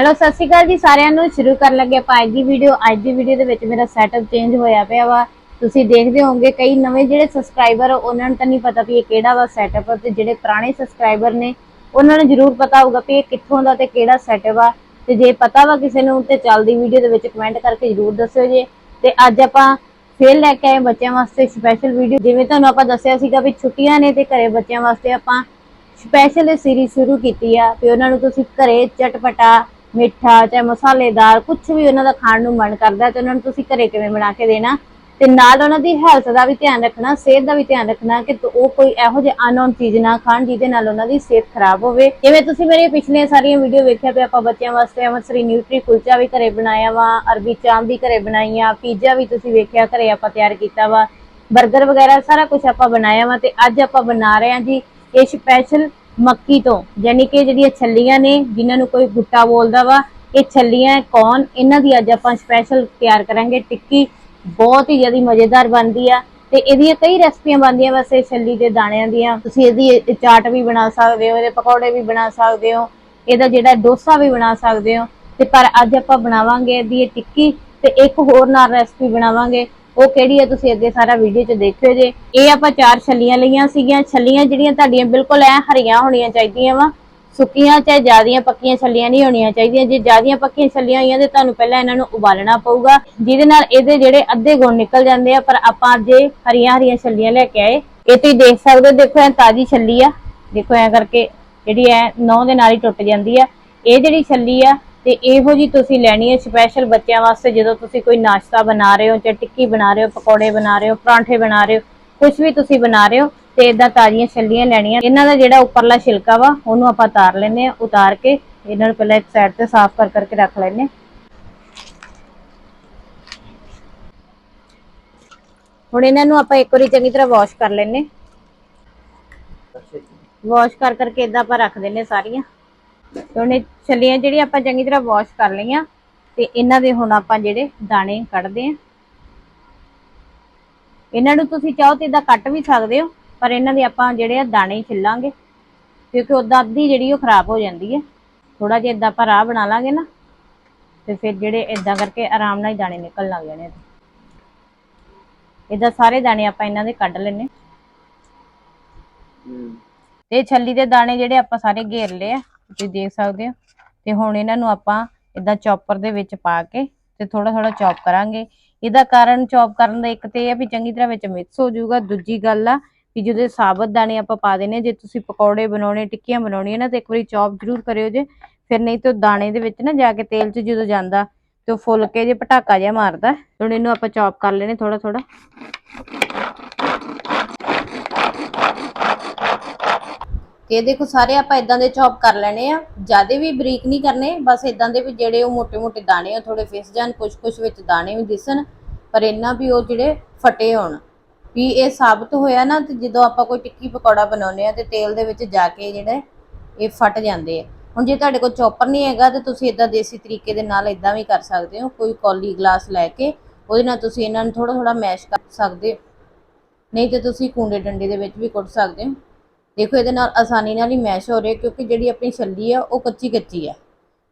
Hello ਸਤਿ ਸ਼੍ਰੀ ਅਕਾਲ ਜੀ ਸਾਰਿਆਂ ਨੂੰ। ਸ਼ੁਰੂ ਕਰਨ ਲੱਗੇ ਆਪਾਂ ਅੱਜ ਦੀ ਵੀਡੀਓ ਅੱਜ ਦੀ ਵੀਡੀਓ ਦੇ ਵਿੱਚ ਮੇਰਾ ਸੈਟਅਪ ਚੇਂਜ ਹੋਇਆ ਪਿਆ ਵਾ। ਤੁਸੀਂ ਦੇਖਦੇ ਹੋਵੋਗੇ ਕਈ ਨਵੇਂ ਜਿਹੜੇ ਸਬਸਕ੍ਰਾਈਬਰ ਉਹਨਾਂ ਨੂੰ ਤਾਂ ਨਹੀਂ ਪਤਾ ਵੀ ਇਹ ਕਿਹੜਾ ਵਾ ਸੈਟਅਪ ਤੇ ਜਿਹੜੇ ਪੁਰਾਣੇ ਸਬਸਕ੍ਰਾਈਬਰ ਨੇ, ਉਹਨਾਂ ਨੂੰ ਜ਼ਰੂਰ ਪਤਾ ਹੋਊਗਾ ਵੀ ਇਹ ਕਿੱਥੋਂ ਦਾ ਤੇ ਕਿਹੜਾ ਸੈਟਅਪ ਆ। ਤੇ ਜੇ ਪਤਾ ਵਾ ਕਿਸੇ ਨੂੰ ਤੇ ਚੱਲਦੀ ਵੀਡੀਓ ਦੇ ਵਿੱਚ ਕਮੈਂਟ ਕਰਕੇ ਜ਼ਰੂਰ ਦੱਸਿਓ ਜੇ। ਤੇ ਅੱਜ ਆਪਾਂ ਫੇਰ ਲੈ ਕੇ ਆਏ ਬੱਚਿਆਂ ਵਾਸਤੇ ਸਪੈਸ਼ਲ ਵੀਡੀਓ ਜਿਵੇਂ ਤੁਹਾਨੂੰ ਆਪਾਂ ਦੱਸਿਆ ਸੀਗਾ ਵੀ ਛੁੱਟੀਆਂ ਨੇ ਤੇ ਘਰੇ ਬੱਚਿਆਂ ਵਾਸਤੇ ਆਪਾਂ ਸਪੈਸ਼ਲ ਸੀਰੀਜ਼ ਸ਼ੁਰੂ ਕੀਤੀ ਆ। ਵੀ ਉਹਨਾਂ ਨੂੰ ਤੁਸੀਂ ਘਰੇ ਚਟਪਟਾ ਮਿੱਠਾ, ਚਾਹੇ ਮਸਾਲੇਦਾਰ ਕੁਝ ਵੀ ਉਹਨਾਂ ਦਾ ਖਾਣ ਨੂੰ ਮਨ ਕਰਦਾ ਤੇ ਉਹਨਾਂ ਨੂੰ ਤੁਸੀਂ ਘਰੇ ਕਿਵੇਂ ਬਣਾ ਕੇ ਦੇਣਾ। ਤੇ ਨਾਲ ਉਹਨਾਂ ਦੀ ਹੈਲਥ ਦਾ ਵੀ ਧਿਆਨ ਰੱਖਣਾ, ਸਿਹਤ ਦਾ ਵੀ ਧਿਆਨ ਰੱਖਣਾ ਕਿ ਉਹ ਕੋਈ ਇਹੋ ਜਿਹੀ ਅਨਨੋਨ ਚੀਜ਼ ਨਾ ਖਾਣ ਜਿਹਦੇ ਨਾਲ ਉਹਨਾਂ ਦੀ ਸਿਹਤ ਖਰਾਬ ਹੋਵੇ। ਜਿਵੇਂ ਤੁਸੀਂ ਮੇਰੀਆਂ ਪਿਛਲੀਆਂ ਸਾਰੀਆਂ ਵੀਡੀਓ ਵੇਖਿਆ ਵੀ ਆਪਾਂ ਬੱਚਿਆਂ ਵਾਸਤੇ ਅਮਸਰੀ ਨਿਊਟਰੀ ਕੁਲਚਾ ਵੀ ਘਰੇ ਬਣਾਇਆ ਵਾ, ਅਰਬੀ ਚਾਂਪ ਵੀ ਘਰੇ ਬਣਾਈ ਆ ਪੀਜ਼ਾ ਵੀ ਤੁਸੀਂ ਵੇਖਿਆ ਘਰੇ ਆਪਾਂ ਤਿਆਰ ਕੀਤਾ ਵਾ। 버ਗਰ ਵਗੈਰਾ ਸਾਰਾ ਕੁਝ ਆਪਾਂ ਬਣਾਇਆ ਵਾ ਤੇ ਅੱਜ ਆਪਾਂ ਬਣਾ ਰਹੇ ਹਾਂ ਜੀ, ਇਹ ਸਪੈਸ਼ਲ ਮੱਕੀ ਤੋਂ ਯਾਨੀ ਕਿ ਜਿਹੜੀਆਂ ਛੱਲੀਆਂ ਨੇ, ਜਿਨ੍ਹਾਂ ਨੂੰ ਕੋਈ ਗੁੱਟਾ ਬੋਲਦਾ ਵਾ, ਇਹ ਛੱਲੀਆਂ ਕੌਣ? ਇਹਨਾਂ ਦੀ ਅੱਜ ਆਪਾਂ ਸਪੈਸ਼ਲ ਤਿਆਰ ਕਰਾਂਗੇ, ਟਿੱਕੀ ਬਹੁਤ ਹੀ ਜ਼ਿਆਦਾ ਮਜ਼ੇਦਾਰ ਬਣਦੀ ਆ, ਤੇ ਇਹਦੀਆਂ ਕਈ ਰੈਸਪੀਆਂ ਬਣਦੀਆਂ ਵੈਸੇ ਛੱਲੀ ਦੇ ਦਾਣਿਆਂ ਦੀਆਂ। ਤੁਸੀਂ ਇਹਦੀ ਚਾਟ ਵੀ ਬਣਾ ਸਕਦੇ ਹੋ, ਇਹਦੇ ਪਕੌੜੇ ਵੀ ਬਣਾ ਸਕਦੇ ਹੋ, ਇਹਦਾ ਜਿਹੜਾ ਡੋਸਾ ਵੀ ਬਣਾ ਸਕਦੇ ਹੋ, ਤੇ ਪਰ ਅੱਜ ਆਪਾਂ ਬਣਾਵਾਂਗੇ ਇਹਦੀ ਇਹ ਟਿੱਕੀ, ਤੇ ਇੱਕ ਹੋਰ ਨਾਲ ਰੈਸਪੀ ਬਣਾਵਾਂਗੇ। ਉਹ ਕਿਹੜੀ ਹੈ ਤੁਸੀਂ ਅੱਗੇ ਸਾਰਾ ਵੀਡੀਓ 'ਚ ਦੇਖਿਓ ਜੇ। ਇਹ ਆਪਾਂ ਚਾਰ ਛੱਲੀਆਂ ਲਈਆਂ ਸੀਗੀਆਂ। ਛੱਲੀਆਂ ਜਿਹੜੀਆਂ ਤੁਹਾਡੀਆਂ ਬਿਲਕੁਲ ਐ ਹਰੀਆਂ ਹੋਣੀਆਂ ਚਾਹੀਦੀਆਂ ਵਾ। ਸੁੱਕੀਆਂ ਚਾਹੇ ਜਿਆਦੀਆਂ ਪੱਕੀਆਂ ਛੱਲੀਆਂ ਨਹੀਂ ਹੋਣੀਆਂ ਚਾਹੀਦੀਆਂ। ਜੇ ਜਿਆਦੀਆਂ ਪੱਕੀਆਂ ਛੱਲੀਆਂ ਹੋਈਆਂ ਤੇ ਤੁਹਾਨੂੰ ਪਹਿਲਾਂ ਇਹਨਾਂ ਨੂੰ ਉਬਾਲਣਾ ਪਊਗਾ। ਜਿਹਦੇ ਨਾਲ ਇਹਦੇ ਜਿਹੜੇ ਅੱਧੇ ਗੁਣ ਨਿਕਲ ਜਾਂਦੇ ਆ, ਪਰ ਆਪਾਂ ਅੱਜ ਹਰੀਆਂ ਹਰੀਆਂ ਛੱਲੀਆਂ ਲੈ ਕੇ ਆਏ, ਇਹ ਤੁਸੀਂ ਦੇਖ ਸਕਦੇ ਹੋ। ਦੇਖੋ, ਇਹ ਤਾਜ਼ੀ ਛੱਲੀ ਆ। ਦੇਖੋ, ਐ ਕਰਕੇ ਜਿਹੜੀ ਐ ਨੌ ਦੇ ਨਾਲ ਹੀ ਟੁੱਟ ਜਾਂਦੀ ਆ। ਇਹ ਜਿਹੜੀ ਛੱਲੀ ਆ ਤੇ ਇਹੋ ਜੀ ਤੁਸੀਂ ਲੈਣੀ ਹੈ ਸਪੈਸ਼ਲ ਬੱਚਿਆਂ ਵਾਸਤੇ ਜਦੋਂ ਤੁਸੀਂ ਕੋਈ ਨਾਸ਼ਤਾ ਬਣਾ ਰਹੇ ਹੋ ਜਾਂ ਟਿੱਕੀ ਬਣਾ ਰਹੇ ਹੋ ਪਕੌੜੇ ਬਣਾ ਰਹੇ ਹੋ ਪਰਾਂਠੇ ਬਣਾ ਰਹੇ ਹੋ ਕੁਝ ਵੀ ਤੁਸੀਂ ਬਣਾ ਰਹੇ ਹੋ ਤੇ ਇਦਾਂ ਤਾਜ਼ੀਆਂ ਛੱਲੀਆਂ ਲੈਣੀਆਂ। ਇਹਨਾਂ ਦਾ ਜਿਹੜਾ ਉੱਪਰਲਾ ਛਿਲਕਾ ਵਾ ਉਹਨੂੰ ਆਪਾਂ ਉਤਾਰ ਲੈਨੇ ਆ ਉਤਾਰ ਕੇ ਇਹਨਾਂ ਨੂੰ ਪਹਿਲਾਂ ਇੱਕ ਸਾਈਡ ਤੇ ਸਾਫ਼ ਕਰ ਕਰਕੇ ਰੱਖ ਲੈਨੇ ਹੁਣ ਇਹਨਾਂ ਨੂੰ ਆਪਾਂ ਇੱਕ ਵਾਰੀ ਚੰਗੀ ਤਰ੍ਹਾਂ ਵਾਸ਼ ਕਰ ਲੈਨੇ ਵਾਸ਼ ਕਰ ਕਰਕੇ ਇਦਾਂ ਆਪਾਂ ਰੱਖ ਦਿੰਨੇ ਸਾਰੀਆਂ। ਤੇ ਇਹ ਛੱਲੀਆਂ ਜਿਹੜੀਆਂ ਆਪਾਂ ਚੰਗੀ ਤਰ੍ਹਾਂ ਵਾਸ਼ ਕਰ ਲਈਆਂ ਤੇ ਇਹਨਾਂ ਦੇ ਹੁਣ ਆਪਾਂ ਜਿਹੜੇ ਦਾਣੇ ਕੱਢਦੇ ਆ ਇਹਨਾਂ ਨੂੰ ਤੁਸੀਂ ਚਾਹੋ ਤੇ ਇਦਾਂ ਕੱਟ ਵੀ ਸਕਦੇ ਹੋ ਪਰ ਇਹਨਾਂ ਦੇ ਆਪਾਂ ਜਿਹੜੇ ਆ ਦਾਣੇ ਹੀ ਛਿੱਲਾਂਗੇ ਕਿਉਂਕਿ ਉਦਾਂ ਅੱਧੀ ਜਿਹੜੀ ਉਹ ਖਰਾਬ ਹੋ ਜਾਂਦੀ ਹੈ। ਥੋੜਾ ਜਿਹਾ ਇਦਾਂ ਆਪਾਂ ਰਾਹ ਬਣਾ ਲਾਂਗੇ ਨਾ ਤੇ ਫਿਰ ਜਿਹੜੇ ਇਦਾਂ ਕਰਕੇ ਆਰਾਮ ਨਾਲ ਹੀ ਦਾਣੇ ਨਿਕਲ ਲੱਗ ਜਾਣੇ ਇਦਾਂ ਸਾਰੇ ਦਾਣੇ ਆਪਾਂ ਇਹਨਾਂ ਦੇ ਕੱਢ ਲੈਨੇ ਤੇ ਛੱਲੀ ਦੇ ਦਾਣੇ ਜਿਹੜੇ ਆਪਾਂ ਸਾਰੇ ਘੇਰ ਲਏ ਆ। ਤੁਸੀਂ ਦੇਖ ਸਕਦੇ ਹੋ ਤੇ ਹੁਣ ਇਹਨਾਂ ਨੂੰ ਆਪਾਂ ਇਦਾਂ ਚੌਪਰ ਦੇ ਵਿੱਚ ਪਾ ਕੇ ਤੇ ਥੋੜਾ ਥੋੜਾ ਚੌਪ ਕਰਾਂਗੇ। ਇਹਦਾ ਕਾਰਨ ਚੌਪ ਕਰਨ ਦਾ ਇੱਕ ਤੇ ਇਹ ਆ ਵੀ ਚੰਗੀ ਤਰ੍ਹਾਂ ਵਿੱਚ ਮਿਕਸ ਹੋ ਜਾਊਗਾ। ਦੂਜੀ ਗੱਲ ਆ ਵੀ ਜਦੋਂ ਸਾਬਤ ਦਾਣੇ ਆਪਾਂ ਪਾ ਦੇਣੇ ਜੇ ਤੁਸੀਂ ਪਕੌੜੇ ਬਣਾਉਣੇ, ਟਿੱਕੀਆਂ ਬਣਾਉਣੀਆਂ ਨਾ, ਤੇ ਇੱਕ ਵਾਰੀ ਚੌਪ ਜ਼ਰੂਰ ਕਰਿਓ ਜੇ। ਫਿਰ ਨਹੀਂ ਤਾਂ ਦਾਣੇ ਦੇ ਵਿੱਚ ਨਾ ਜਾ ਕੇ ਤੇਲ 'ਚ ਜਦੋਂ ਜਾਂਦਾ ਤੇ ਉਹ ਫੁੱਲ ਕੇ ਜੇ ਪਟਾਕਾ ਜਿਹਾ ਮਾਰਦਾ। ਹੁਣ ਇਹਨੂੰ ਆਪਾਂ ਚੌਪ ਕਰ ਲੈਣੇ ਥੋੜਾ ਥੋੜਾ ਤੇ ਦੇਖੋ ਸਾਰੇ ਆਪਾਂ ਇਦਾਂ ਦੇ ਚੌਪ ਕਰ ਲੈਣੇ ਆ, ਜ਼ਿਆਦਾ ਵੀ ਬਰੀਕ ਨਹੀਂ ਕਰਨੇ, ਬਸ ਇਦਾਂ ਦੇ ਵੀ ਜਿਹੜੇ ਉਹ ਮੋٹے-ਮੋٹے ਦਾਣੇ ਆ ਥੋੜੇ ਫਿਸ ਜਾਣ ਕੁਛ ਕੁਛ ਵਿੱਚ ਦਾਣੇ ਵੀ ਦਿਸਣ, ਪਰ ਇੰਨਾ ਵੀ ਉਹ ਜਿਹੜੇ ਫਟੇ ਹੋਣ। ਵੀ ਇਹ ਸਾਬਤ ਹੋਇਆ ਨਾ, ਤੇ ਜਦੋਂ ਆਪਾਂ ਕੋਈ ਟਿੱਕੀ ਪਕੌੜਾ ਬਣਾਉਨੇ ਆ, ਤੇ ਤੇਲ ਦੇ ਵਿੱਚ ਜਾ ਕੇ ਜਿਹੜੇ ਇਹ ਫਟ ਜਾਂਦੇ ਆ। ਹੁਣ ਜੇ ਤੁਹਾਡੇ ਕੋਲ ਚੌਪਰ ਨਹੀਂ ਹੈਗਾ, ਤੇ ਤੁਸੀਂ ਇਦਾਂ ਦੇਸੀ ਤਰੀਕੇ ਦੇ ਨਾਲ ਇਦਾਂ ਵੀ ਕਰ ਸਕਦੇ ਹੋ, ਕੋਈ ਕੌਲੀ ਗਲਾਸ ਲੈ ਕੇ, ਉਹਦੇ ਨਾਲ ਤੁਸੀਂ ਇਹਨਾਂ ਨੂੰ ਥੋੜਾ ਥੋੜਾ ਮੈਸ਼ ਕਰ ਸਕਦੇ ਹੋ। ਨਹੀਂ ਤੇ ਤੁਸੀਂ ਕੁੰਡੇ ਡੰਡੇ ਦੇ ਵਿੱਚ ਵੀ ਕੁੱਟ ਸਕਦੇ ਹੋ। ਦੇਖੋ ਇਹਦੇ ਨਾਲ ਆਸਾਨੀ ਨਾਲ ਹੀ ਮੈਸ਼ ਹੋ ਰਿਹਾ ਕਿਉਂਕਿ ਜਿਹੜੀ ਆਪਣੀ ਛੱਲੀ ਆ, ਉਹ ਕੱਚੀ ਕੱਚੀ ਆ।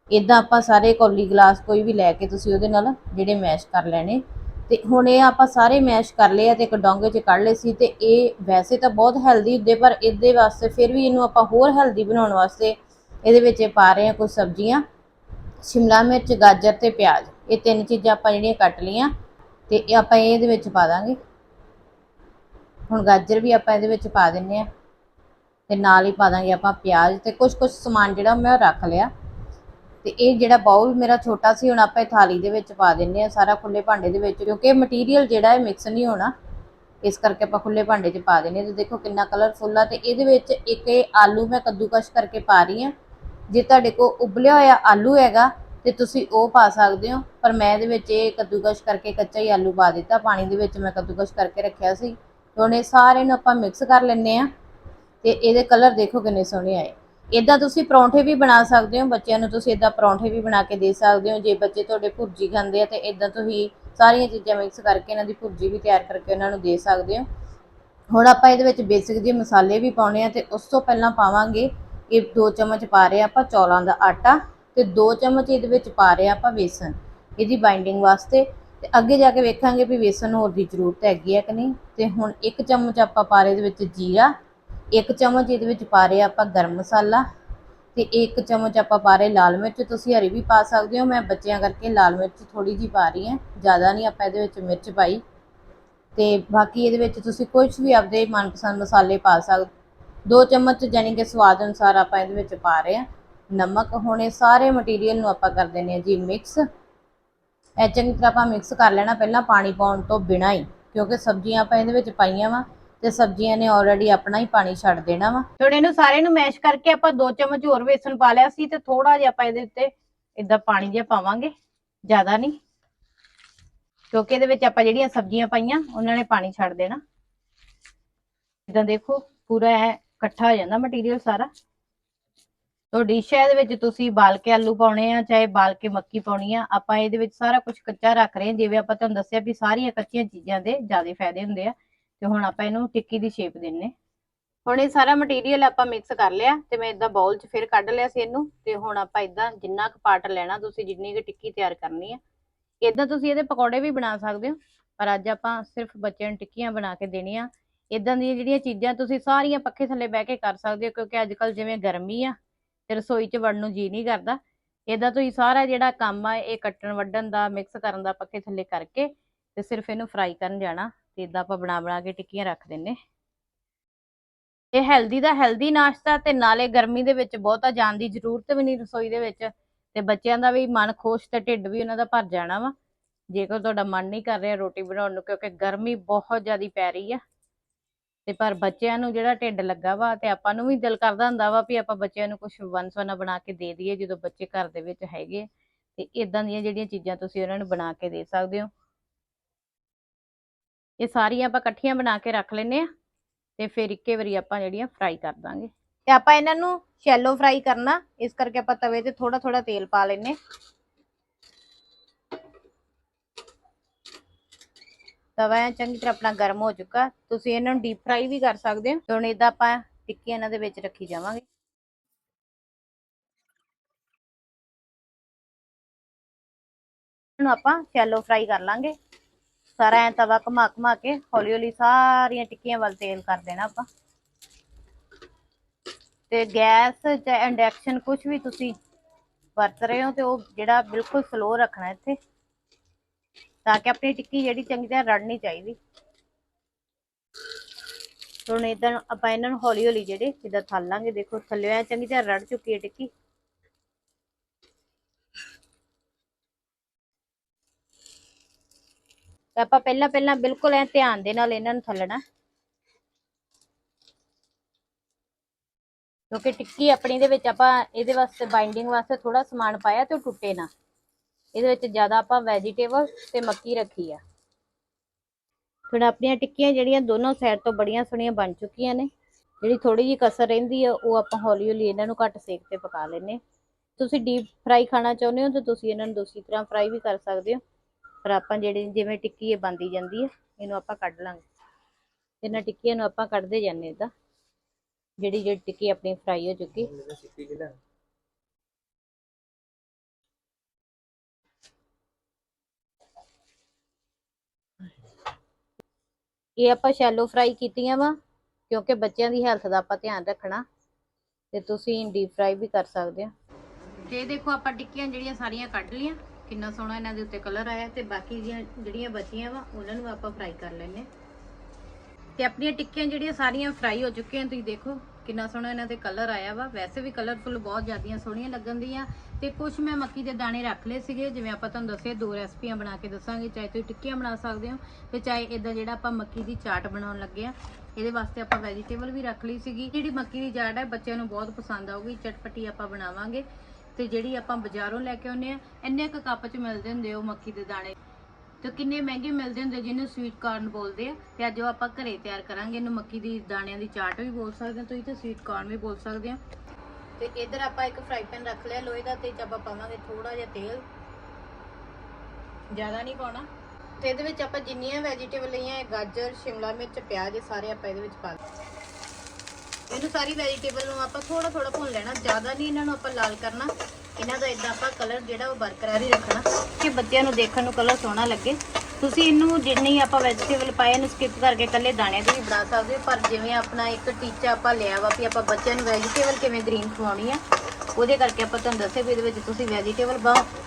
ਇਦਾਂ ਆਪਾਂ ਸਾਰੇ ਕੌਲੀ ਗਲਾਸ ਕੋਈ ਵੀ ਲੈ ਕੇ ਤੁਸੀਂ ਉਹਦੇ ਨਾਲ ਜਿਹੜੇ ਮੈਸ਼ ਕਰ ਲੈਣੇ। ਤੇ ਹੁਣ ਇਹ ਆਪਾਂ ਸਾਰੇ ਮੈਸ਼ ਕਰ ਲਏ ਆ ਤੇ ਇੱਕ ਡੋਂਗੇ 'ਚ ਕੱਢ ਲਏ ਸੀ ਤੇ ਇਹ ਵੈਸੇ ਤਾਂ ਬਹੁਤ ਹੈਲਦੀ ਹੁੰਦੇ, ਪਰ ਇਹਦੇ ਵਾਸਤੇ ਫਿਰ ਵੀ ਇਹਨੂੰ ਆਪਾਂ ਹੋਰ ਹੈਲਦੀ ਬਣਾਉਣ ਵਾਸਤੇ ਇਹਦੇ ਵਿੱਚ ਇਹ ਪਾ ਰਹੇ ਆ ਕੁਝ ਸਬਜ਼ੀਆਂ, ਸ਼ਿਮਲਾ ਮਿਰਚ, ਗਾਜਰ ਤੇ ਪਿਆਜ਼। ਇਹ ਤਿੰਨ ਚੀਜ਼ਾਂ ਆਪਾਂ ਜਿਹੜੀਆਂ ਕੱਟ ਲਈਆਂ ਤੇ ਇਹ ਆਪਾਂ ਇਹਦੇ ਵਿੱਚ ਪਾ ਦਾਂਗੇ। ਹੁਣ ਗਾਜਰ ਵੀ ਆਪਾਂ ਇਹਦੇ ਵਿੱਚ ਪਾ ਦਿੰਨੇ ਆ ਤੇ ਨਾਲ ਹੀ ਪਾ ਦਾਂਗੇ ਆਪਾਂ ਪਿਆਜ਼ ਤੇ ਕੁਝ ਕੁਝ ਸਮਾਨ ਜਿਹੜਾ ਮੈਂ ਰੱਖ ਲਿਆ। ਤੇ ਇਹ ਜਿਹੜਾ ਬਾਉਲ ਮੇਰਾ ਛੋਟਾ ਸੀ, ਹੁਣ ਆਪਾਂ ਇਹ ਥਾਲੀ ਦੇ ਵਿੱਚ ਪਾ ਦਿੰਨੇ ਆ ਸਾਰਾ ਖੁੱਲੇ ਭਾਂਡੇ ਦੇ ਵਿੱਚ, ਕਿਉਂਕਿ ਮਟੀਰੀਅਲ ਜਿਹੜਾ ਹੈ ਮਿਕਸ ਨਹੀਂ ਹੋਣਾ। ਇਸ ਕਰਕੇ ਆਪਾਂ ਖੁੱਲੇ ਭਾਂਡੇ 'ਚ ਪਾ ਦਿੰਨੇ ਤੇ ਦੇਖੋ ਕਿੰਨਾ ਕਲਰਫੁੱਲ ਆ ਤੇ ਇਹਦੇ ਵਿੱਚ ਇੱਕ ਇਹ ਆਲੂ ਮੈਂ ਕੱਦੂਕਸ਼ ਕਰਕੇ ਪਾ ਰਹੀ ਆ ਜੇ ਤੁਹਾਡੇ ਕੋਲ ਉਬਲਿਆ ਹੋਇਆ ਆਲੂ ਹੈਗਾ ਤੇ ਤੁਸੀਂ ਉਹ ਪਾ ਸਕਦੇ ਹੋ, ਪਰ ਮੈਂ ਇਹਦੇ ਵਿੱਚ ਇਹ ਕੱਦੂਕਸ਼ ਕਰਕੇ ਕੱਚਾ ਹੀ ਆਲੂ ਪਾ ਦਿੱਤਾ। ਪਾਣੀ ਦੇ ਵਿੱਚ ਮੈਂ ਕੱਦੂਕਸ਼ ਕਰਕੇ ਰੱਖਿਆ ਸੀ। ਹੁਣ ਇਹ ਸਾਰੇ ਨੂੰ ਆਪਾਂ ਮਿਕਸ ਕਰ ਲੈਣੇ ਆ ਤੇ ਇਹਦੇ ਕਲਰ ਦੇਖੋ ਕਿੰਨੇ ਸੋਹਣੇ ਆਏ। ਇਦਾਂ ਤੁਸੀਂ ਪਰੌਂਠੇ ਵੀ ਬਣਾ ਸਕਦੇ ਹੋ, ਬੱਚਿਆਂ ਨੂੰ ਤੁਸੀਂ ਇਦਾਂ ਪਰੌਂਠੇ ਵੀ ਬਣਾ ਕੇ ਦੇ ਸਕਦੇ ਹੋ। ਜੇ ਬੱਚੇ ਤੁਹਾਡੇ ਭੁਰਜੀ ਖਾਂਦੇ ਆ ਤੇ ਇਦਾਂ ਤੁਸੀਂ ਸਾਰੀਆਂ ਚੀਜ਼ਾਂ ਮਿਕਸ ਕਰਕੇ ਇਹਨਾਂ ਦੀ ਭੁਰਜੀ ਵੀ ਤਿਆਰ ਕਰਕੇ ਉਹਨਾਂ ਨੂੰ ਦੇ ਸਕਦੇ ਹੋ। ਹੁਣ ਆਪਾਂ ਇਹਦੇ ਵਿੱਚ ਬੇਸਿਕ ਜਿਹੇ ਮਸਾਲੇ ਵੀ ਪਾਉਣੇ ਆ ਤੇ ਉਸ ਤੋਂ ਪਹਿਲਾਂ ਪਾਵਾਂਗੇ ਇਹ 2 ਚਮਚ ਪਾ ਰਹੇ ਆ ਆਪਾਂ ਚੌਲਾਂ ਦਾ ਆਟਾ ਤੇ 2 ਚਮਚ ਇਹਦੇ ਵਿੱਚ ਪਾ ਰਹੇ ਹਾਂ ਆਪਾਂ ਬੇਸਨ, ਇਹਦੀ ਬਾਈਂਡਿੰਗ ਵਾਸਤੇ। ਤੇ ਅੱਗੇ ਜਾ ਕੇ ਵੇਖਾਂਗੇ ਵੀ ਬੇਸਨ ਹੋਰ ਦੀ ਜ਼ਰੂਰਤ ਹੈਗੀ ਹੈ ਕਿ ਨਹੀਂ। ਤੇ ਹੁਣ 1 ਚਮਚ ਆਪਾਂ ਪਾ ਰਹੇ ਇਹਦੇ ਵਿੱਚ ਜੀਰਾ ਇੱਕ ਚਮਚ ਇਹਦੇ ਵਿੱਚ ਪਾ ਰਹੇ ਆਪਾਂ ਗਰਮ ਮਸਾਲਾ ਤੇ ਇੱਕ ਚਮਚ ਆਪਾਂ ਪਾ ਰਹੇ ਲਾਲ ਮਿਰਚ। ਤੁਸੀਂ ਹਰੀ ਵੀ ਪਾ ਸਕਦੇ ਹੋ, ਮੈਂ ਬੱਚਿਆਂ ਕਰਕੇ ਲਾਲ ਮਿਰਚ ਥੋੜੀ ਜੀ ਪਾ ਰਹੀ ਹਾਂ, ਜ਼ਿਆਦਾ ਨਹੀਂ ਆਪਾਂ ਇਹਦੇ ਵਿੱਚ ਮਿਰਚ ਪਾਈ। ਤੇ ਬਾਕੀ ਇਹਦੇ ਵਿੱਚ ਤੁਸੀਂ ਕੁਝ ਵੀ ਆਪਦੇ ਮਨਪਸੰਦ ਮਸਾਲੇ ਪਾ ਸਕਦੇ ਦੋ ਚਮਚ ਜਾਨੀ ਕਿ ਸਵਾਦ ਅਨੁਸਾਰ ਆਪਾਂ ਇਹਦੇ ਵਿੱਚ ਪਾ ਰਹੇ ਹਾਂ। ਨਮਕ, ਹੋਣੇ ਸਾਰੇ ਮਟੀਰੀਅਲ ਨੂੰ ਆਪਾਂ ਕਰ ਦਿੰਦੇ ਹਾਂ ਜੀ ਮਿਕਸ ਇਹ ਚੰਗੀ ਤਰ੍ਹਾਂ ਆਪਾਂ ਮਿਕਸ ਕਰ ਲੈਣਾ ਪਹਿਲਾਂ ਪਾਣੀ ਪਾਉਣ ਤੋਂ ਬਿਨਾਂ ਹੀ, ਕਿਉਂਕਿ ਸਬਜ਼ੀਆਂ ਆਪਾਂ ਇਹਦੇ ਵਿੱਚ ਪਾਈਆਂ ਵਾ। ਤੇ ਸਬਜ਼ੀਆਂ ਨੇ ਆਲਰੇਡੀ ਆਪਣਾ ਹੀ ਪਾਣੀ ਛੱਡ ਦੇਣਾ ਵਾ। ਹੁਣ ਇਹਨੂੰ ਸਾਰੇ ਨੂੰ ਮੈਸ਼ ਕਰਕੇ ਆਪਾਂ ਦੋ ਚਮਚ ਹੋਰ ਵੇਸਣ ਪਾ ਲਿਆ ਸੀ ਤੇ ਥੋੜਾ ਜਿਹਾ ਆਪਾਂ ਇਹਦੇ ਉੱਤੇ ਇਦਾਂ ਪਾਣੀ ਜਿਹਾ ਪਾਵਾਂਗੇ, ਜ਼ਿਆਦਾ ਨਹੀਂ। ਕਿਉਂਕਿ ਇਹਦੇ ਵਿੱਚ ਆਪਾਂ ਜਿਹੜੀਆਂ ਸਬਜ਼ੀਆਂ ਪਾਈਆਂ, ਉਹਨਾਂ ਨੇ ਪਾਣੀ ਛੱਡ ਦੇਣਾ। ਇਦਾਂ ਦੇਖੋ, ਪੂਰਾ ਇਹ ਇਕੱਠਾ ਹੋ ਜਾਂਦਾ ਮਟੀਰੀਅਲ ਸਾਰਾ। ਤੋ ਡਿਸ਼ ਹੈ ਇਹਦੇ ਵਿੱਚ ਤੁਸੀਂ ਬਾਲ ਕੇ ਆਲੂ ਪਾਉਣੇ ਆ, ਚਾਹੇ ਬਾਲ ਕੇ ਮੱਕੀ ਪਾਉਣੀ ਆ, ਆਪਾਂ ਇਹਦੇ ਵਿੱਚ ਸਾਰਾ ਕੁਝ ਕੱਚਾ ਰੱਖ ਰਹੇ ਹਾਂ। ਜਿਵੇਂ ਆਪਾਂ ਤੁਹਾਨੂੰ ਦੱਸਿਆ ਵੀ ਸਾਰੀਆਂ ਕੱਚੀਆਂ ਚੀਜ਼ਾਂ ਦੇ ਜ਼ਿਆਦਾ ਫਾਇਦੇ ਹੁੰਦੇ ਆ। ਤੇ ਹੁਣ ਆਪਾਂ ਇਹਨੂੰ ਟਿੱਕੀ ਦੀ ਸ਼ੇਪ ਦੇਣੇ ਹੁਣ ਇਹ ਸਾਰਾ ਮਟੀਰੀਅਲ ਆਪਾਂ ਮਿਕਸ ਕਰ ਲਿਆ ਤੇ ਮੈਂ ਇਦਾਂ ਬਾਉਲ 'ਚ ਫਿਰ ਕੱਢ ਲਿਆ ਸੀ ਇਹਨੂੰ ਤੇ ਹੁਣ ਆਪਾਂ ਇਦਾਂ ਜਿੰਨਾ ਕੁ ਪਾਰਟ ਲੈਣਾ ਤੁਸੀਂ ਜਿੰਨੀ ਕੁ ਟਿੱਕੀ ਤਿਆਰ ਕਰਨੀ ਆ। ਇਦਾਂ ਤੁਸੀਂ ਇਹਦੇ ਪਕੌੜੇ ਵੀ ਬਣਾ ਸਕਦੇ ਹੋ, ਪਰ ਅੱਜ ਆਪਾਂ ਸਿਰਫ ਬੱਚਿਆਂ ਨੂੰ ਟਿੱਕੀਆਂ ਬਣਾ ਕੇ ਦੇਣੀਆਂ। ਇਦਾਂ ਦੀਆਂ ਜਿਹੜੀਆਂ ਚੀਜ਼ਾਂ ਤੁਸੀਂ ਸਾਰੀਆਂ ਪੱਖੇ ਥੱਲੇ ਬਹਿ ਕੇ ਕਰ ਸਕਦੇ ਹੋ, ਕਿਉਂਕਿ ਅੱਜ ਕੱਲ ਜਿਵੇਂ ਗਰਮੀ ਆ ਤੇ ਰਸੋਈ 'ਚ ਵੜਨ ਨੂੰ ਜੀ ਨਹੀਂ ਕਰਦਾ। ਇਦਾਂ ਤੁਸੀਂ ਸਾਰਾ ਜਿਹੜਾ ਕੰਮ ਆ, ਇਹ ਕੱਟਣ ਵੱਢਣ ਦਾ ਮਿਕਸ ਕਰਨ ਦਾ ਪੱਖੇ ਥੱਲੇ ਕਰਕੇ ਤੇ ਸਿਰਫ ਇਹਨੂੰ ਫਰਾਈ ਕਰਨ ਜਾਣਾ। ਤੇ ਇਦਾਂ ਆਪਾਂ ਬਣਾ ਬਣਾ ਕੇ ਟਿੱਕੀਆਂ ਰੱਖ ਦਿੰਨੇ ਇਹ ਹੈਲਦੀ ਦਾ ਹੈਲਦੀ ਨਾਸ਼ਤਾ ਤੇ ਨਾਲੇ ਗਰਮੀ ਦੇ ਵਿੱਚ ਬਹੁਤਾ ਜਾਣ ਦੀ ਜ਼ਰੂਰਤ ਵੀ ਨਹੀਂ ਰਸੋਈ ਦੇ ਵਿੱਚ। ਤੇ ਬੱਚਿਆਂ ਦਾ ਵੀ ਮਨ ਖੁਸ਼ ਤੇ ਢਿੱਡ ਵੀ ਉਹਨਾਂ ਦਾ ਭਰ ਜਾਣਾ ਵਾ। ਜੇਕਰ ਤੁਹਾਡਾ ਮਨ ਨਹੀਂ ਕਰ ਰਿਹਾ ਰੋਟੀ ਬਣਾਉਣ ਨੂੰ, ਕਿਉਂਕਿ ਗਰਮੀ ਬਹੁਤ ਜ਼ਿਆਦੀ ਪੈ ਰਹੀ ਆ। ਤੇ ਪਰ ਬੱਚਿਆਂ ਨੂੰ ਜਿਹੜਾ ਢਿੱਡ ਲੱਗਾ ਵਾ ਤੇ ਆਪਾਂ ਨੂੰ ਵੀ ਦਿਲ ਕਰਦਾ ਹੁੰਦਾ ਵਾ ਵੀ ਆਪਾਂ ਬੱਚਿਆਂ ਨੂੰ ਕੁਝ ਵੰਸਵਨਾ ਬਣਾ ਕੇ ਦੇ ਦਈਏ ਜਦੋਂ ਬੱਚੇ ਘਰ ਦੇ ਵਿੱਚ ਹੈਗੇ। ਤੇ ਇਦਾਂ ਦੀਆਂ ਜਿਹੜੀਆਂ ਚੀਜ਼ਾਂ ਤੁਸੀਂ ਉਹਨਾਂ ਨੂੰ ਬਣਾ ਕੇ ਦੇ ਸਕਦੇ ਹੋ। ਇਹ ਸਾਰੀਆਂ ਆਪਾਂ ਇਕੱਠੀਆਂ ਬਣਾ ਕੇ ਰੱਖ ਲੈਨੇ ਆ ਤੇ ਫਿਰ ਇੱਕੇ ਵਾਰੀ ਆਪਾਂ ਜਿਹੜੀਆਂ ਫਰਾਈ ਕਰ ਦਾਂਗੇ। ਤੇ ਆਪਾਂ ਇਹਨਾਂ ਨੂੰ ਸ਼ੈਲੋ ਫਰਾਈ ਕਰਨਾ, ਇਸ ਕਰਕੇ ਆਪਾਂ ਤਵੇ ਤੇ ਥੋੜਾ ਥੋੜਾ ਤੇਲ ਪਾ ਲੈਨੇ ਤਵਾ ਚੰਗੀ ਤਰ੍ਹਾਂ ਆਪਣਾ ਗਰਮ ਹੋ ਚੁੱਕਾ, ਤੁਸੀਂ ਇਹਨਾਂ ਨੂੰ ਡੀਪ ਫਰਾਈ ਵੀ ਕਰ ਸਕਦੇ ਹੋ। ਹੁਣ ਇਦਾਂ ਆਪਾਂ ਟਿੱਕੀ ਇਹਨਾਂ ਦੇ ਵਿੱਚ ਰੱਖੀ ਜਾਵਾਂਗੇ। ਇਹਨੂੰ ਆਪਾਂ ਸ਼ੈਲੋ ਫਰਾਈ ਕਰ ਲਾਂਗੇ। ਸਾਰਾ ਐ ਤਵਾ ਘੁਮਾ ਘੁਮਾ ਕੇ ਹੌਲੀ ਹੌਲੀ ਸਾਰੀਆਂ ਟਿੱਕੀਆਂ ਵੱਲ ਤੇਲ ਕਰ ਦੇਣਾ ਆਪਾਂ। ਤੇ ਗੈਸ ਜਾਂ ਇੰਡਕਸ਼ਨ ਕੁਝ ਵੀ ਤੁਸੀਂ ਵਰਤ ਰਹੇ ਹੋ ਤੇ ਉਹ ਜਿਹੜਾ ਬਿਲਕੁਲ ਸਲੋ ਰੱਖਣਾ ਇੱਥੇ, ਤਾਂ ਕਿ ਆਪਣੀ ਟਿੱਕੀ ਜਿਹੜੀ ਚੰਗੀ ਤਰ੍ਹਾਂ ਰੜਨੀ ਚਾਹੀਦੀ। ਹੁਣ ਇਦਾਂ ਆਪਾਂ ਇਹਨਾਂ ਨੂੰ ਹੌਲੀ ਹੌਲੀ ਜਿਹੜੇ ਜਿੱਦਾਂ ਥੱਲ ਲਾਂਗੇ, ਦੇਖੋ ਥੱਲੇ ਐ ਚੰਗੀ ਤਰ੍ਹਾਂ ਰੜ ਚੁੱਕੀ ਹੈ ਟਿੱਕੀ। ਤਾਂ ਆਪਾਂ ਪਹਿਲਾਂ ਪਹਿਲਾਂ ਬਿਲਕੁਲ ਐ ਧਿਆਨ ਦੇ ਨਾਲ ਇਹਨਾਂ ਨੂੰ ਥੱਲਣਾ। ਕਿਉਂਕਿ ਟਿੱਕੀ ਆਪਣੀ ਦੇ ਵਿੱਚ ਆਪਾਂ ਇਹਦੇ ਵਾਸਤੇ ਬਾਈਂਡਿੰਗ ਵਾਸਤੇ ਥੋੜਾ ਸਮਾਨ ਪਾਇਆ ਤੇ ਉਹ ਟੁੱਟੇ ਨਾ। ਇਹਦੇ ਵਿੱਚ ਜ਼ਿਆਦਾ ਆਪਾਂ ਵੈਜੀਟੇਬਲ ਤੇ ਮੱਕੀ ਰੱਖੀ ਆ। ਹੁਣ ਆਪਣੀਆਂ ਟਿੱਕੀਆਂ ਜਿਹੜੀਆਂ ਦੋਨੋਂ ਸਾਈਡ ਤੋਂ ਬੜੀਆਂ ਸੋਹਣੀਆਂ ਬਣ ਚੁੱਕੀਆਂ ਨੇ। ਜਿਹੜੀ ਥੋੜੀ ਜਿਹੀ ਕਸਰ ਰਹਿੰਦੀ ਆ, ਉਹ ਆਪਾਂ ਹੌਲੀ ਹੌਲੀ ਇਹਨਾਂ ਨੂੰ ਘੱਟ ਸੇਕ ਤੇ ਪਕਾ ਲੈਨੇ ਤੁਸੀਂ ਡੀਪ ਫਰਾਈ ਖਾਣਾ ਚਾਹੁੰਦੇ ਹੋ ਤਾਂ ਤੁਸੀਂ ਇਹਨਾਂ ਨੂੰ ਦੂਸਰੀ ਤਰ੍ਹਾਂ ਫਰਾਈ ਵੀ ਕਰ ਸਕਦੇ ਹੋ। ਪਰ ਆਪਾਂ ਜਿਹੜੀ, ਜਿਵੇਂ ਟਿੱਕੀ ਇਹ ਬੰਦੀ ਜਾਂਦੀ ਹੈ ਇਹਨੂੰ ਆਪਾਂ ਕੱਢ ਲਾਂਗੇ। ਇਹਨਾਂ ਟਿੱਕੀਆਂ ਨੂੰ ਆਪਾਂ ਕੱਢਦੇ ਜਾਂਦੇ ਇਦਾਂ। ਜਿਹੜੀ ਜਿਹੜੀ ਟਿੱਕੀ ਆਪਣੀ ਫਰਾਈ ਹੋ ਚੁੱਕੀ। ਇਹ ਆਪਾਂ ਸ਼ੈਲੋ ਫਰਾਈ ਕੀਤੀਆਂ ਵਾ, ਕਿਉਂਕਿ ਬੱਚਿਆਂ ਦੀ ਹੈਲਥ ਦਾ ਆਪਾਂ ਧਿਆਨ ਰੱਖਣਾ। ਤੇ ਤੁਸੀਂ ਡੀਪ ਫਰਾਈ ਵੀ ਕਰ ਸਕਦੇ ਹੋ ਤੇ ਦੇਖੋ, ਆਪਾਂ ਟਿੱਕੀਆਂ ਜਿਹੜੀਆਂ ਸਾਰੀਆਂ ਕੱਢ ਲੀਆਂ ਕਿੰਨਾ ਸੋਹਣਾ ਇਹਨਾਂ ਦੇ ਉੱਤੇ ਕਲਰ ਆਇਆ ਤੇ ਬਾਕੀ ਦੀਆਂ ਜਿਹੜੀਆਂ ਬਚੀਆਂ ਵਾ, ਉਹਨਾਂ ਨੂੰ ਆਪਾਂ ਫਰਾਈ ਕਰ ਲੈਣੇ ਤੇ ਆਪਣੀਆਂ ਟਿੱਕੀਆਂ ਜਿਹੜੀਆਂ ਸਾਰੀਆਂ ਫਰਾਈ ਹੋ ਚੁੱਕੀਆਂ, ਤੁਸੀਂ ਦੇਖੋ ਕਿੰਨਾ ਸੋਹਣਾ ਇਹਨਾਂ 'ਤੇ ਕਲਰ ਆਇਆ ਵਾ। ਵੈਸੇ ਵੀ ਕਲਰਫੁਲ ਬਹੁਤ ਜ਼ਿਆਦੀਆਂ ਸੋਹਣੀਆਂ ਲੱਗਣ ਦੀਆਂ। ਤੇ ਕੁਝ ਮੈਂ ਮੱਕੀ ਦੇ ਦਾਣੇ ਰੱਖ ਲਏ ਸੀਗੇ, ਜਿਵੇਂ ਆਪਾਂ ਤੁਹਾਨੂੰ ਦੱਸਿਆ, ਦੋ ਰੈਸਪੀਆਂ ਬਣਾ ਕੇ ਦੱਸਾਂਗੇ, ਚਾਹੇ ਤੁਸੀਂ ਟਿੱਕੀਆਂ ਬਣਾ ਸਕਦੇ ਹੋ ਤੇ ਚਾਹੇ ਇਦਾਂ ਜਿਹੜਾ ਆਪਾਂ ਮੱਕੀ ਦੀ ਚਾਟ ਬਣਾਉਣ ਲੱਗੇ ਆ ਇਹਦੇ ਵਾਸਤੇ ਆਪਾਂ ਵੈਜੀਟੇਬਲ ਵੀ ਰੱਖ ਲਈ ਸੀਗੀ। ਜਿਹੜੀ ਮੱਕੀ ਦੀ ਚਾਟ ਹੈ, ਬੱਚਿਆਂ ਨੂੰ ਬਹੁਤ ਪਸੰਦ ਆਊਗੀ, ਚਟਪਟੀ ਆਪਾਂ ਬਣਾਵਾਂਗੇ। ਤੇ ਜਿਹੜੀ ਆਪਾਂ ਬਾਜ਼ਾਰੋਂ ਲੈ ਕੇ ਆਉਂਦੇ ਆ ਇੰਨੇ ਕੁ ਕੱਪ 'ਚ ਮਿਲਦੇ ਹੁੰਦੇ ਉਹ ਮੱਕੀ ਦੇ ਦਾਣੇ। ਤੇ ਕਿੰਨੇ ਮਹਿੰਗੇ ਮਿਲਦੇ ਹੁੰਦੇ ਜਿਹਨੂੰ ਸਵੀਟ ਕਾਰਨ ਬੋਲਦੇ ਆ। ਤੇ ਅੱਜ ਉਹ ਆਪਾਂ ਘਰੇ ਤਿਆਰ ਕਰਾਂਗੇ, ਇਹਨੂੰ ਮੱਕੀ ਦੀ ਦਾਣਿਆਂ ਦੀ ਚਾਟ ਵੀ ਬੋਲ ਸਕਦੇ ਹੋ, ਤੁਸੀਂ ਤੇ ਸਵੀਟ ਕਾਰਨ ਵੀ ਬੋਲ ਸਕਦੇ ਹੋ। ਤੇ ਇਧਰ ਆਪਾਂ ਇੱਕ ਫਰਾਈ ਪੈਨ ਰੱਖ ਲਿਆ ਲੋਹੇ ਦਾ, ਤੇ ਚ ਆਪਾਂ ਪਾਵਾਂਗੇ ਥੋੜਾ ਜਿਹਾ ਤੇਲ। ਜ਼ਿਆਦਾ ਨਹੀਂ ਪਾਉਣਾ। ਤੇ ਇਹਦੇ ਵਿੱਚ ਆਪਾਂ ਜਿੰਨੀਆਂ ਵੈਜੀਟੇਬਲ ਲਈਆਂ ਗਾਜਰ, ਸ਼ਿਮਲਾ ਮਿਰਚ, ਪਿਆਜ਼, ਇਹ ਸਾਰੇ ਆਪਾਂ ਇਹਦੇ ਵਿੱਚ ਪਾ ਦੇ ਇਹਨੂੰ ਸਾਰੀ ਵੈਜੀਟੇਬਲ ਨੂੰ ਆਪਾਂ ਥੋੜਾ ਥੋੜਾ ਭੁੰਨ ਲੈਣਾ, ਜ਼ਿਆਦਾ ਨਹੀਂ ਇਹਨਾਂ ਨੂੰ ਆਪਾਂ ਲਾਲ ਕਰਨਾ। ਇਹਨਾਂ ਦਾ ਇਦਾਂ ਆਪਾਂ ਕਲਰ ਜਿਹੜਾ ਉਹ ਬਰਕਰਾਰ ਹੀ ਰੱਖਣਾ, ਕਿ ਬੱਚਿਆਂ ਨੂੰ ਦੇਖਣ ਨੂੰ ਕਲਰ ਸੋਹਣਾ ਲੱਗੇ। ਤੁਸੀਂ ਇਹਨੂੰ ਜਿੰਨੀ ਆਪਾਂ ਵੈਜੀਟੇਬਲ ਪਾਏ, ਇਹਨੂੰ ਸਕਿਪ ਕਰਕੇ ਇਕੱਲੇ ਦਾਣਿਆਂ ਦੀ ਵੀ ਬਣਾ ਸਕਦੇ ਹੋ। ਪਰ ਜਿਵੇਂ ਆਪਣਾ ਇੱਕ ਟੀਚਾ ਆਪਾਂ ਲਿਆ ਵਾ ਵੀ ਆਪਾਂ ਬੱਚਿਆਂ ਨੂੰ ਵੈਜੀਟੇਬਲ ਕਿਵੇਂ ਗ੍ਰੀਨ ਖਵਾਉਣੀ ਆ, ਉਹਦੇ ਕਰਕੇ ਆਪਾਂ ਤੁਹਾਨੂੰ ਦੱਸਿਆ ਵੀ ਇਹਦੇ ਵਿੱਚ ਤੁਸੀਂ ਵੈਜੀਟੇਬਲ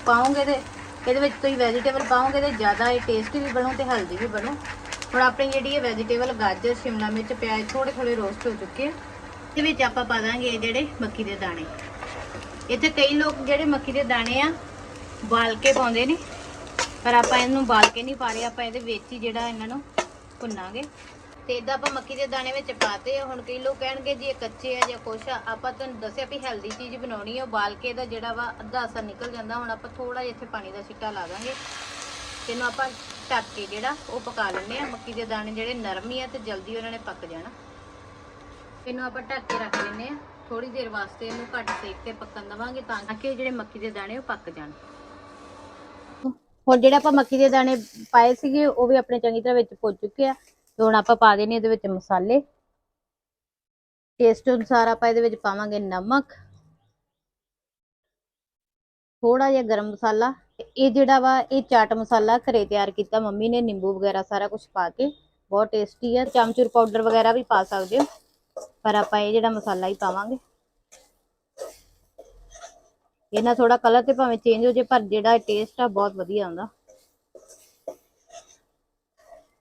ਪਾਓਗੇ ਤੇ ਇਹਦੇ ਵਿੱਚ ਤੁਸੀਂ ਵੈਜੀਟੇਬਲ ਪਾਓਗੇ ਤੇ ਜ਼ਿਆਦਾ ਇਹ ਟੇਸਟੀ ਵੀ ਬਣੂ ਤੇ ਹੈਲਦੀ ਵੀ ਬਣੂ। ਹੁਣ ਆਪਣੀ ਜਿਹੜੀ ਇਹ ਵੈਜੀਟੇਬਲ ਗਾਜਰ, ਸ਼ਿਮਲਾ ਮਿਰਚ, ਪਿਆਜ਼ ਥੋੜੇ ਥੋੜੇ ਰੋਸਟ ਹੋ ਚੁੱਕੇ ਆ। ਇਹਦੇ ਵਿੱਚ ਆਪਾਂ ਪਾ ਦਾਂਗੇ ਇਹ ਜਿਹੜੇ ਮੱਕੀ ਦੇ ਦਾਣੇ। ਇੱਥੇ ਕਈ ਲੋਕ ਜਿਹੜੇ ਮੱਕੀ ਦੇ ਦਾਣੇ ਆ, ਬਾਲ ਕੇ ਪਾਉਂਦੇ ਨੇ, ਪਰ ਆਪਾਂ ਇਹਨੂੰ ਬਾਲ ਕੇ ਨਹੀਂ ਪਾ ਰਹੇ, ਆਪਾਂ ਇਹਦੇ ਵਿੱਚ ਹੀ ਜਿਹੜਾ ਇਹਨਾਂ ਨੂੰ ਭੁੰਨਾਂਗੇ। ਤੇ ਇਦਾਂ ਆਪਾਂ ਮੱਕੀ ਦੇ ਦਾਣੇ ਵਿੱਚ ਪਾਤੇ ਆ, ਹੁਣ ਕਈ ਲੋਕ ਕਹਿਣਗੇ ਜੀ ਇਹ ਕੱਚੇ ਆ ਜਾਂ ਕੁਛ ਆ, ਆਪਾਂ ਤੁਹਾਨੂੰ ਦੱਸਿਆ ਵੀ ਹੈਲਦੀ ਚੀਜ਼ ਬਣਾਉਣੀ ਆ ਬਾਲ ਕੇ ਦਾ ਜਿਹੜਾ ਵਾ ਅੱਧਾ ਅਸਰ ਨਿਕਲ ਜਾਂਦਾ, ਹੁਣ ਆਪਾਂ ਥੋੜਾ ਜਿਹਾ ਇੱਥੇ ਪਾਣੀ ਦਾ ਛਿੱਟਾ ਲਾ ਦਾਂਗੇ। ਤੇ ਇਹਨੂੰ ਆਪਾਂ ਢੱਕ ਕੇ ਜਿਹੜਾ ਉਹ ਪਕਾ ਲੈਂਦੇ ਆ, ਮੱਕੀ ਦੇ ਦਾਣੇ ਜਿਹੜੇ ਨਰਮ ਹੀ ਆ ਤੇ ਜਲਦੀ ਉਹਨਾਂ ਨੇ ਪੱਕ ਜਾਣਾ। ਇਹਨੂੰ ਆਪਾਂ ਢੱਕ ਕੇ ਰੱਖ ਲੈਂਦੇ ਆ ਥੋੜੀ ਦੇਰ ਵਾਸਤੇ ਇਹਨੂੰ ਘੱਟ ਸੇਕ ਤੇ ਪੱਕਣ ਦਵਾਂਗੇ ਤਾਂ ਕਿ ਜਿਹੜੇ ਮੱਕੀ ਦੇ ਦਾਣੇ ਉਹ ਪੱਕ ਜਾਣ। ਹੁਣ ਜਿਹੜੇ ਆਪਾਂ ਮੱਕੀ ਦੇ ਦਾਣੇ ਪਾਏ ਸੀਗੇ, ਉਹ ਵੀ ਆਪਣੇ ਚੰਗੀ ਤਰ੍ਹਾਂ ਵਿੱਚ ਪੁੱਜ ਚੁੱਕੇ ਆ। ਤੇ ਹੁਣ ਆਪਾਂ ਪਾ ਦੇਣੇ ਇਹਦੇ ਵਿੱਚ ਮਸਾਲੇ। ਟੇਸਟ ਅਨੁਸਾਰ ਆਪਾਂ ਇਹਦੇ ਵਿੱਚ ਪਾਵਾਂਗੇ ਨਮਕ। ਥੋੜਾ ਜਿਹਾ ਗਰਮ ਮਸਾਲਾ। ਤੇ ਇਹ ਜਿਹੜਾ ਵਾ, ਇਹ ਚਾਟ ਮਸਾਲਾ ਘਰੇ ਤਿਆਰ ਕੀਤਾ ਮੰਮੀ ਨੇ, ਨਿੰਬੂ ਵਗੈਰਾ ਸਾਰਾ ਕੁਝ ਪਾ ਕੇ। ਬਹੁਤ ਟੇਸਟੀ ਆ। ਚਮਚੂਰ ਪਾਊਡਰ ਵਗੈਰਾ ਵੀ ਪਾ ਸਕਦੇ ਹੋ। ਪਰ ਆਪਾਂ ਇਹ ਜਿਹੜਾ ਮਸਾਲਾ ਹੀ ਪਾਵਾਂਗੇ। ਇਹਨਾਂ ਥੋੜਾ ਕਲਰ ਤੇ ਭਾਵੇਂ ਚੇਂਜ ਹੋ ਜੇ ਪਰ ਜਿਹੜਾ ਟੇਸਟ ਆ, ਬਹੁਤ ਵਧੀਆ ਆਉਂਦਾ।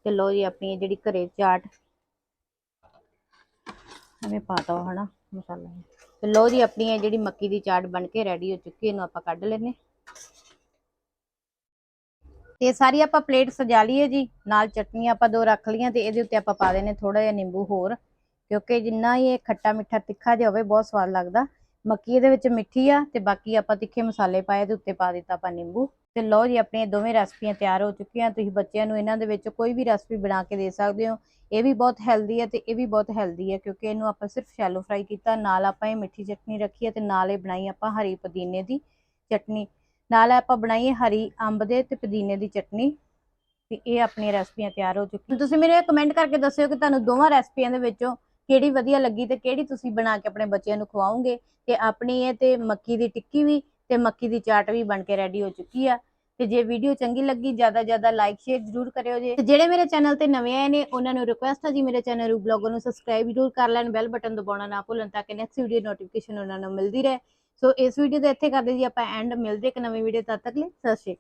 ਤੇ ਲੋ ਜੀ, ਆਪਣੀ ਜਿਹੜੀ ਘਰੇ ਚਾਟ। ਐਵੇਂ ਪਾਤਾ ਹਨਾ, ਮਸਾਲਾ। ਤੇ ਲੋ ਜੀ, ਆਪਣੀ ਇਹ ਜਿਹੜੀ ਮੱਕੀ ਦੀ ਚਾਟ ਬਣ ਕੇ ਰੈਡੀ ਹੋ ਚੁੱਕੀ, ਇਹਨੂੰ ਆਪਾਂ ਕੱਢ ਲੈਨੇ ਤੇ ਸਾਰੀ ਆਪਾਂ ਪਲੇਟ ਸਜਾ ਲਈਏ ਜੀ। ਨਾਲ ਚਟਨੀਆਂ ਆਪਾਂ ਦੋ ਰੱਖ ਲਈਆਂ ਤੇ ਇਹਦੇ ਉੱਤੇ ਆਪਾਂ ਪਾ ਦੇਣੇ ਥੋੜਾ ਜਿਹਾ ਨਿੰਬੂ ਹੋਰ। ਕਿਉਂਕਿ ਜਿੰਨਾ ਹੀ ਇਹ ਖੱਟਾ ਮਿੱਠਾ ਤਿੱਖਾ ਜਿਹਾ ਹੋਵੇ, ਬਹੁਤ ਸਵਾਦ ਲੱਗਦਾ। ਮੱਕੀ ਇਹਦੇ ਵਿੱਚ ਮਿੱਠੀ ਆ ਤੇ ਬਾਕੀ ਆਪਾਂ ਤਿੱਖੇ ਮਸਾਲੇ ਪਾਏ ਤੇ ਉੱਤੇ ਪਾ ਦਿੱਤਾ ਆਪਾਂ ਨਿੰਬੂ। ਤੇ ਲਓ ਜੀ, ਆਪਣੀਆਂ ਦੋਵੇਂ ਰੈਸਪੀਆਂ ਤਿਆਰ ਹੋ ਚੁੱਕੀਆਂ। ਤੁਸੀਂ ਬੱਚਿਆਂ ਨੂੰ ਇਹਨਾਂ ਦੇ ਵਿੱਚ ਕੋਈ ਵੀ ਰੈਸਪੀ ਬਣਾ ਕੇ ਦੇ ਸਕਦੇ ਹੋ। ਇਹ ਵੀ ਬਹੁਤ ਹੈਲਦੀ ਹੈ ਤੇ ਇਹ ਵੀ ਬਹੁਤ ਹੈਲਦੀ ਹੈ ਕਿਉਂਕਿ ਇਹਨੂੰ ਆਪਾਂ ਸਿਰਫ ਸ਼ੈਲੋ ਫਰਾਈ ਕੀਤਾ। ਨਾਲ ਆਪਾਂ ਇਹ ਮਿੱਠੀ ਚਟਨੀ ਰੱਖੀ ਹੈ ਤੇ ਨਾਲ ਇਹ ਬਣਾਈ ਆਪਾਂ ਹਰੀ ਪੁਦੀਨੇ ਦੀ ਚਟਨੀ। ਨਾਲ ਆਪਾਂ ਬਣਾਈ ਹਰੀ ਅੰਬ ਦੇ ਤੇ ਪੁਦੀਨੇ ਦੀ ਚਟਨੀ। ਤੇ ਇਹ ਆਪਣੀਆਂ ਰੈਸਪੀਆਂ ਤਿਆਰ ਹੋ ਚੁੱਕੀਆਂ। ਤੁਸੀਂ ਮੇਰੇ ਕਮੈਂਟ ਕਰਕੇ ਦੱਸਿਓ ਕਿ ਤੁਹਾਨੂੰ ਦੋਵਾਂ ਰੈਸਪੀਆਂ ਦੇ ਵਿੱਚੋਂ ਕਿਹੜੀ ਵਧੀਆ ਲੱਗੀ ਤੇ ਕਿਹੜੀ ਤੁਸੀਂ ਬਣਾ ਕੇ ਆਪਣੇ ਬੱਚਿਆਂ ਨੂੰ ਖਵਾਓਗੇ ਤੇ ਆਪਣੀ ਇਹ ਤੇ ਮੱਕੀ ਦੀ ਟਿੱਕੀ ਵੀ ਤੇ ਮੱਕੀ ਦੀ ਚਾਟ ਵੀ ਬਣ ਕੇ ਰੈਡੀ ਹੋ ਚੁੱਕੀ ਆ। ਤੇ ਜੇ ਵੀਡੀਓ ਚੰਗੀ ਲੱਗੀ, ਜ਼ਿਆਦਾ ਜ਼ਿਆਦਾ ਲਾਈਕ ਸ਼ੇਅਰ ਜਰੂਰ ਕਰਿਓ ਜੇ। ਤੇ ਜਿਹੜੇ ਮੇਰੇ ਚੈਨਲ ਤੇ ਨਵੇਂ ਆਏ ਨੇ, ਉਹਨਾਂ ਨੂੰ ਰਿਕੁਐਸਟ ਹੈ ਜੀ ਮੇਰੇ ਚੈਨਲ ਰੂ ਬਲੌਗ ਨੂੰ ਸਬਸਕ੍ਰਾਈਬ ਜਰੂਰ ਕਰ ਲੈਣ ਬੈਲ ਬਟਨ ਦਬਾਉਣਾ ਨਾ ਭੁੱਲਣ ਤਾਂ ਕਿ ਨੈਕਸਟ ਵੀਡੀਓ ਨੋਟੀਫਿਕੇਸ਼ਨ ਉਹਨਾਂ ਨੂੰ ਮਿਲਦੀ ਰਹੇ। ਸੋ ਇਸ ਵੀਡੀਓ ਦੇ ਇੱਥੇ ਕਰਦੇ ਜੀ, ਆਪਾਂ ਐਂਡ ਮਿਲਦੇ ਇੱਕ ਨਵੀਂ ਵੀਡੀਓ ਤਦ ਤੱਕ ਲਈ, ਸਤਿ ਸ਼੍ਰੀ ਅਕਾਲ।